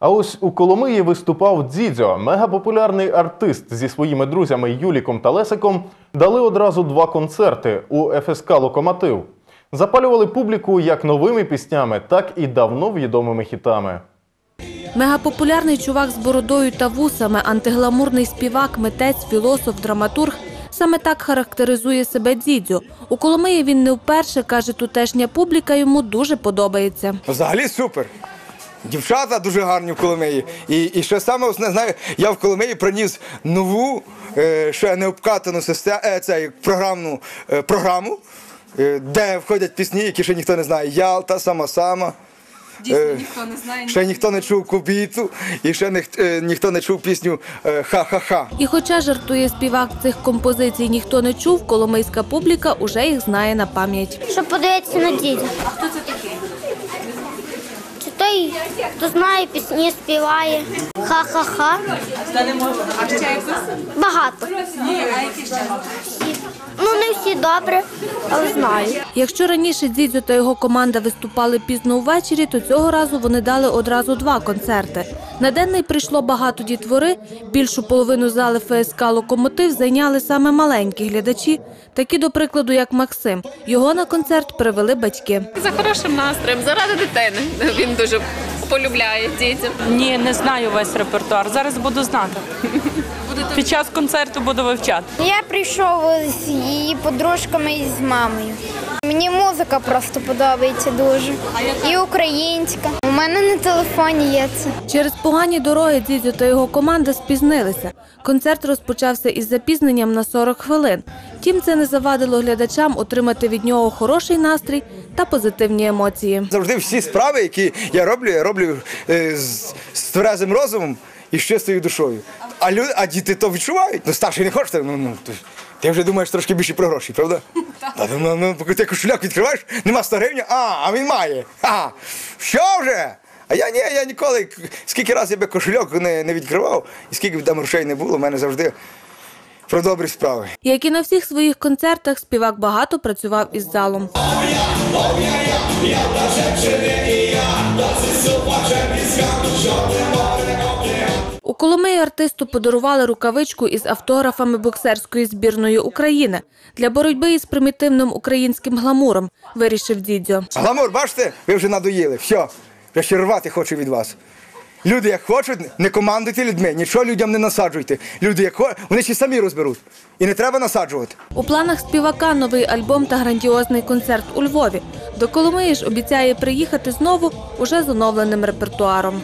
А ось у Коломиї виступав Дзідзьо. Мегапопулярний артист зі своїми друзями Юліком та Лесиком дали одразу два концерти у ФСК Локомотив. Запалювали публіку як новими піснями, так і давно відомими хітами. Мегапопулярний чувак з бородою та вусами, антигламурний співак, митець, філософ, драматург. Саме так характеризує себе Дідзю. У Коломиї він не вперше, каже тутешня публіка, йому дуже подобається. Взагалі супер. Дівчата дуже гарні в Коломиї. І, і ще саме основне, знаю, я в Коломиї приніс нову, е, ще не обкатану систему, е, цей, програмну е, програму, е, де входять пісні, які ще ніхто не знає. Ялта, сама сама. Дійсно, ніхто не знає. Ще ніхто не чув кубіту, і ще ніх- е, ніхто не чув пісню е, Ха-ха-ха. І хоча жартує співак цих композицій ніхто не чув, коломийська публіка уже їх знає на пам'ять. Щоб подивитися на дідя. А хто це хто знає пісні, співає. Ха-ха-ха. А ще якось? Багато. Ну, не всі добре, але знаю. Якщо раніше Дзідзю та його команда виступали пізно ввечері, то цього разу вони дали одразу два концерти. На денний прийшло багато дітвори. Більшу половину зали ФСК Локомотив зайняли саме маленькі глядачі, такі до прикладу, як Максим. Його на концерт привели батьки. За хорошим настроєм, заради дитини. Він дуже полюбляє дітям. Ні, не знаю весь репертуар. Зараз буду знати. Під час концерту буду вивчати. Я прийшов з її подружками і з мамою. Мені музика просто подобається дуже. І українська. У мене на телефоні є це. Через погані дороги Дзідзю та його команда спізнилися. Концерт розпочався із запізненням на 40 хвилин. Втім, це не завадило глядачам отримати від нього хороший настрій та позитивні емоції. Завжди всі справи, які я роблю, я роблю е, з, з тверезим розумом і з чистою душою. А люди, а діти то відчувають. Ну старший не хоче, ну, ну ти, ти вже думаєш трошки більше про гроші, правда? Та ну, ну, поки ти кошеляк відкриваєш, нема 100 гривень, а, а він має. А, що вже? А я ні, я ніколи, скільки разів я би кошельок не, не відкривав, і скільки б там грошей не було, в мене завжди про добрі справи. Як і на всіх своїх концертах, співак багато працював із залом. У Коломиї артисту подарували рукавичку із автографами боксерської збірної України для боротьби із примітивним українським гламуром, вирішив Дідзьо. Гламур, бачите, ви вже надоїли. Все, вже ще рвати хочу від вас. Люди, як хочуть, не командуйте людьми, нічого людям не насаджуйте. Люди, як хочуть, вони ще самі розберуть. І не треба насаджувати. У планах співака новий альбом та грандіозний концерт у Львові. До Коломиї ж обіцяє приїхати знову уже з оновленим репертуаром.